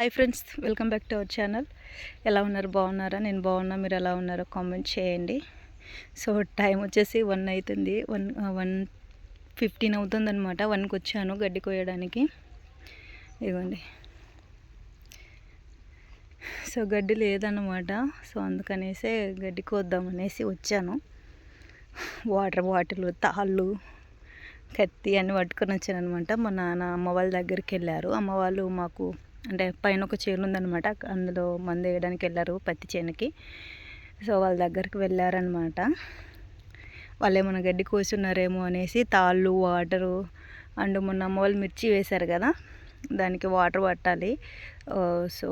Hi friends welcome back to our channel ఎలా ఉన్నారు? బాగున్నారా? నేను బాగున్నా. మీరు ఎలా ఉన్నారో కామెంట్ చేయండి. సో టైం వచ్చేసి వన్ అవుతుంది వన్ వన్ ఫిఫ్టీన్ అవుతుంది అనమాట వన్కి వచ్చాను గడ్డి కోయడానికి ఇవ్వండి సో గడ్డి లేదన్నమాట. సో అందుకనేసే గడ్డి కోద్దామనేసి వచ్చాను. వాటర్ బాటిల్ తాళ్ళు కత్తి అన్నీ పట్టుకొని వచ్చాను అనమాట మా నాన్న అమ్మ వాళ్ళ దగ్గరికి వెళ్ళారు. అమ్మ వాళ్ళు మాకు అంటే పైన ఒక చేను ఉందనమాట అందులో మందు వేయడానికి వెళ్ళారు పత్తి చేనుకి. సో వాళ్ళ దగ్గరికి వెళ్ళారనమాట. వాళ్ళు ఏమైనా గడ్డి కోసున్నారేమో అనేసి తాళ్ళు వాటరు అండ్ మొన్న అమ్మ వాళ్ళు మిర్చి వేశారు కదా దానికి వాటర్ పట్టాలి. సో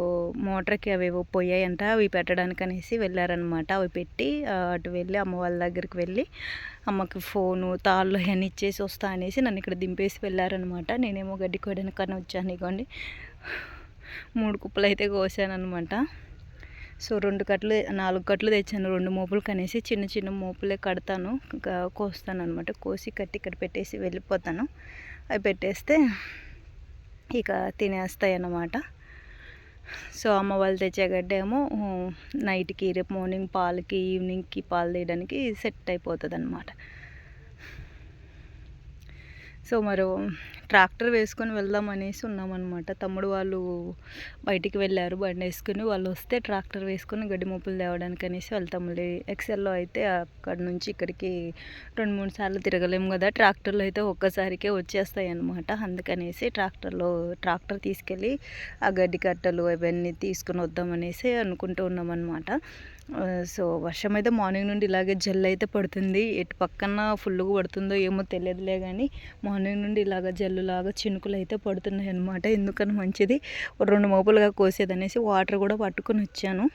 మోటార్కి అవి ఏవో పోయాయంట అవి పెట్టడానికి అనేసి వెళ్ళారనమాట. అవి పెట్టి అటు వెళ్ళి అమ్మ వాళ్ళ దగ్గరికి వెళ్ళి అమ్మకి ఫోను తాళ్ళు అవన్నీ ఇచ్చేసి వస్తా అనేసి నన్ను ఇక్కడ దింపేసి వెళ్ళారనమాట. నేనేమో గడ్డి కోయడానికి వచ్చాను ఇగోండి. మూడు కుప్పలు అయితే కోసాను అనమాట సో రెండు కట్లు నాలుగు కట్లు తెచ్చాను. రెండు మోపులు కనేసి చిన్న చిన్న మోపులే కడతాను. కోస్తాను అనమాట కోసి కట్టి ఇక్కడ పెట్టేసి వెళ్ళిపోతాను. అవి పెట్టేస్తే ఇక తినేస్తాయి అన్నమాట సో అమ్మ వాళ్ళు తెచ్చే గడ్డ ఏమో నైట్కి రేపు మార్నింగ్ పాలకి ఈవినింగ్కి పాలు తీయడానికి సెట్ అయిపోతుంది అనమాట సో మరి ట్రాక్టర్ వేసుకొని వెళ్దాం అనేసి ఉన్నామన్నమాట. తమ్ముడు వాళ్ళు బయటికి వెళ్ళారు బండి వేసుకుని. వాళ్ళు వస్తే ట్రాక్టర్ వేసుకొని గడ్డి మొప్పులు తేవడానికి అనేసి వెళ్తాము ఎక్సెల్లో అయితే అక్కడ నుంచి ఇక్కడికి రెండు మూడు సార్లు తిరగలేము కదా. ట్రాక్టర్లో అయితే ఒక్కసారికే వచ్చేస్తాయి అనమాట అందుకనేసి ట్రాక్టర్లో ట్రాక్టర్ తీసుకెళ్ళి ఆ గడ్డి కట్టలు అవన్నీ తీసుకుని వద్దామనేసి అనుకుంటూ ఉన్నామన్నమాట. సో వర్షం అయితే మార్నింగ్ నుండి ఇలాగే జల్ అయితే పడుతుంది. ఎటు పక్కన ఫుల్గా పడుతుందో ఏమో తెలియదులే కానీ మార్నింగ్ నుండి ఇలాగ జల్లులాగా చినుకులు అయితే పడుతున్నాయి అనమాట ఎందుకని మంచిది? రెండు మోపులుగా కోసేదనేసి వాటర్ కూడా పట్టుకొని వచ్చాను.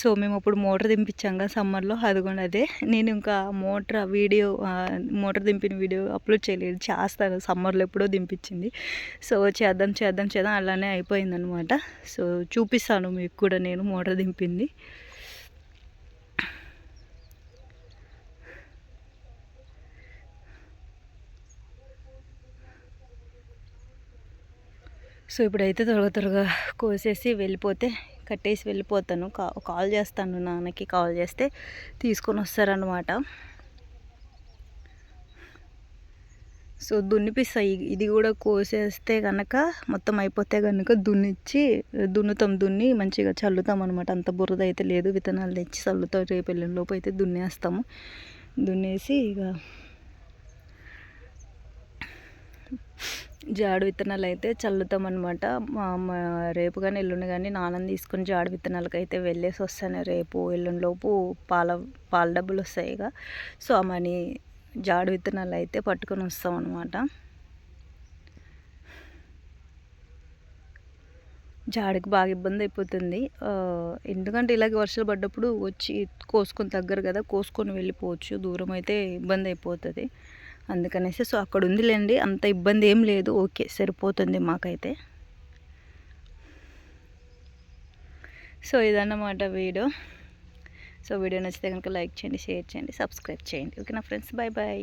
సో మేము అప్పుడు మోటార్ దింపించాం కదా సమ్మర్లో అది కూడా అదే. నేను ఇంకా మోటార్ వీడియో మోటార్ దింపిన వీడియో అప్లోడ్ చేయలేదు. చేస్తాను సమ్మర్లో ఎప్పుడో దింపించింది. సో చేద్దాం చేద్దాం చేద్దాం అలానే అయిపోయిందనమాట సో చూపిస్తాను మీకు కూడా నేను మోటార్ దింపింది. సో ఇప్పుడైతే త్వరగా త్వరగా కోసేసి వెళ్ళిపోతే కట్టేసి వెళ్ళిపోతాను. కాల్ చేస్తాను నాన్నకి కాల్ చేస్తే తీసుకొని వస్తారనమాట సో దున్నిపిస్తాయి ఇది కూడా కోసేస్తే కనుక మొత్తం అయిపోతే కనుక దున్నిచ్చి దున్నుతాం దున్ని మంచిగా చల్లుతాం అనమాట అంత బురద అయితే లేదు. విత్తనాలు తెచ్చి చల్లుతాం. రేపు లోపు అయితే దున్నేస్తాము. దున్నేసి ఇక జాడు విత్తనాలు అయితే చల్లుతాం అనమాట మా రేపు కానీ ఎల్లుండి కానీ నాన్నని తీసుకుని జాడు విత్తనాలకు అయితే వెళ్ళేసి వస్తాను. రేపు ఎల్లుండిలోపు పాల పాల డబ్బులు వస్తాయి ఇక. సో మనీ జాడు విత్తనాలు అయితే పట్టుకొని వస్తాం అనమాట జాడికి బాగా ఇబ్బంది అయిపోతుంది. ఎందుకంటే ఇలాగే వర్షాలు పడ్డప్పుడు వచ్చి కోసుకొని తగ్గరు కదా కోసుకొని వెళ్ళిపోవచ్చు. దూరం అయితే ఇబ్బంది అయిపోతుంది. అందుకనేసి సో అక్కడ ఉందిలేండి అంత ఇబ్బంది ఏం లేదు. ఓకే సరిపోతుంది మాకైతే. సో ఇదన్నమాట వీడియో. సో వీడియో నచ్చితే కనుక లైక్ చేయండి షేర్ చేయండి సబ్స్క్రైబ్ చేయండి. ఓకే నా ఫ్రెండ్స్? బాయ్ బాయ్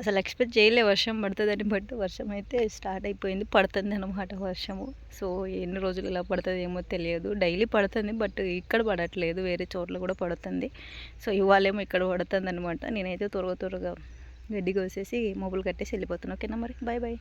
అసలు ఎక్స్పెక్ట్ చేయలే వర్షం పడుతుందని బట్ వర్షం అయితే స్టార్ట్ అయిపోయింది. పడుతుంది అనమాట వర్షము. సో ఎన్ని రోజులు ఇలా పడుతుంది ఏమో తెలియదు. డైలీ పడుతుంది బట్ ఇక్కడ పడట్లేదు. వేరే చోట్ల కూడా పడుతుంది. సో ఇవాళేమో ఇక్కడ పడుతుంది అనమాట నేనైతే త్వరగా త్వరగా గడ్డి కోసేసి మొబైల్ కట్టేసి వెళ్ళిపోతున్నాను ఓకేనా మరి? Bye bye